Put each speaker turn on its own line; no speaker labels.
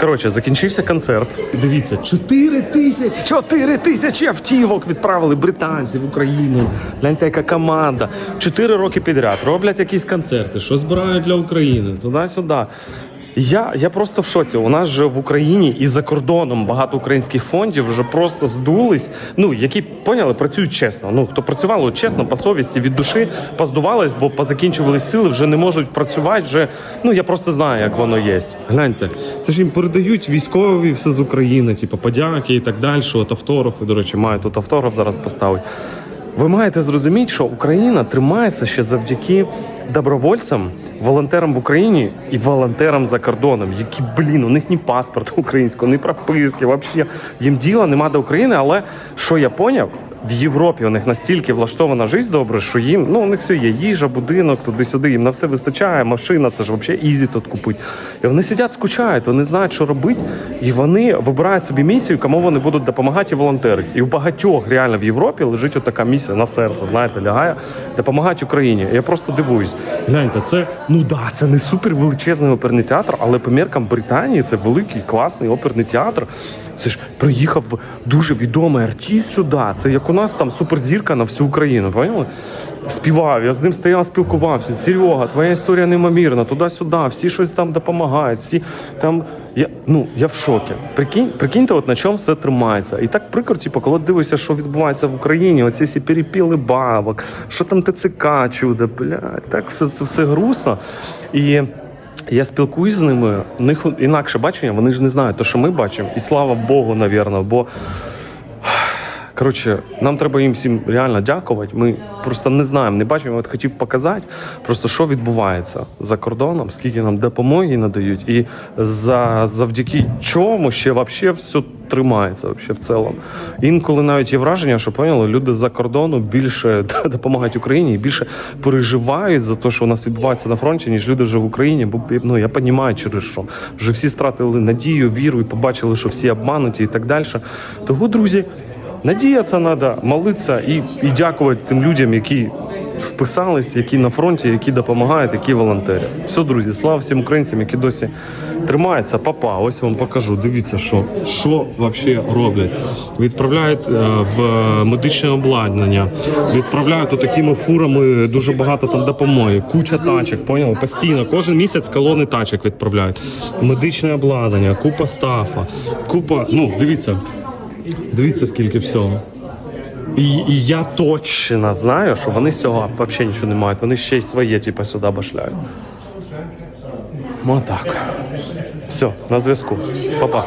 Коротше, закінчився концерт. І Дивіться, 4 тисячі, 4 тисячі автівок відправили британці в Україну. Гляньте, яка команда. Чотири роки підряд роблять якісь концерти, що збирають для України, туди-сюди. Я, я просто в шоці. У нас же в Україні і за кордоном багато українських фондів вже просто здулись. Ну які поняли, працюють чесно. Ну хто працював от чесно, по совісті від душі поздувались, бо позакінчувались сили, вже не можуть працювати. Вже ну я просто знаю, як воно є. Гляньте, це ж їм передають військові все з України, типу подяки і так далі. От автографи, до речі, маю тут автограф зараз поставити. Ви маєте зрозуміти, що Україна тримається ще завдяки добровольцям, волонтерам в Україні і волонтерам за кордоном, які, блін, у них ні паспорт українського, ні прописки. Взагалі їм діла нема до України. Але що я поняв? В Європі у них настільки влаштована життя добре, що їм ну у них все є їжа, будинок, туди-сюди. Їм на все вистачає. Машина, це ж взагалі ізі тут купить. І вони сидять, скучають, вони знають, що робити, і вони вибирають собі місію, кому вони будуть допомагати і волонтери. І у багатьох реально в Європі лежить отака місія на серце, знаєте, лягає допомагати Україні. Я просто дивуюсь. Гляньте, це ну да, це не супер величезний оперний театр, але по міркам Британії це великий класний оперний театр. Це ж приїхав дуже відомий артист сюди. Це як у нас там суперзірка на всю Україну. Поняли? Співав, я з ним стояв, спілкувався. Серега, твоя історія неймовірна, туди-сюди, всі щось там допомагають. Всі там. Я, ну, я в шокі. Прикинь, прикиньте, от на чому все тримається. І так прикро, типу, коли дивишся, що відбувається в Україні, оці всі перепіли бабок, що там ТЦК чудо, блядь, так все це все грустно. І я спілкуюсь з ними, у них інакше бачення, вони ж не знають те, що ми бачимо. І слава Богу, навірно, бо. Коротше, нам треба їм всім реально дякувати. Ми просто не знаємо, не бачимо. От хотів показати, просто що відбувається за кордоном, скільки нам допомоги надають, і за завдяки чому ще вообще все тримається вообще в цілому. Інколи навіть є враження, що поняли, люди за кордону більше допомагають Україні і більше переживають за те, що у нас відбувається на фронті, ніж люди вже в Україні. Бо ну я розумію, через що вже всі стратили надію, віру і побачили, що всі обмануті і так далі. Того, друзі. Надіятися треба, молитися і, і дякувати тим людям, які вписались, які на фронті, які допомагають, які волонтери. Все, друзі, слава всім українцям, які досі тримаються. Папа, ось вам покажу. Дивіться, що що взагалі роблять. Відправляють е, в медичне обладнання, відправляють такими фурами дуже багато там допомоги, куча тачок, поняли? Постійно, кожен місяць колони тачок відправляють. Медичне обладнання, купа стафа, купа. Ну, дивіться. Дивіться, скільки всього. І, і я точно знаю, що вони з цього взагалі нічого не мають. Вони ще й своє, типу, сюди башляють. Отак. Все, на зв'язку. Па-па.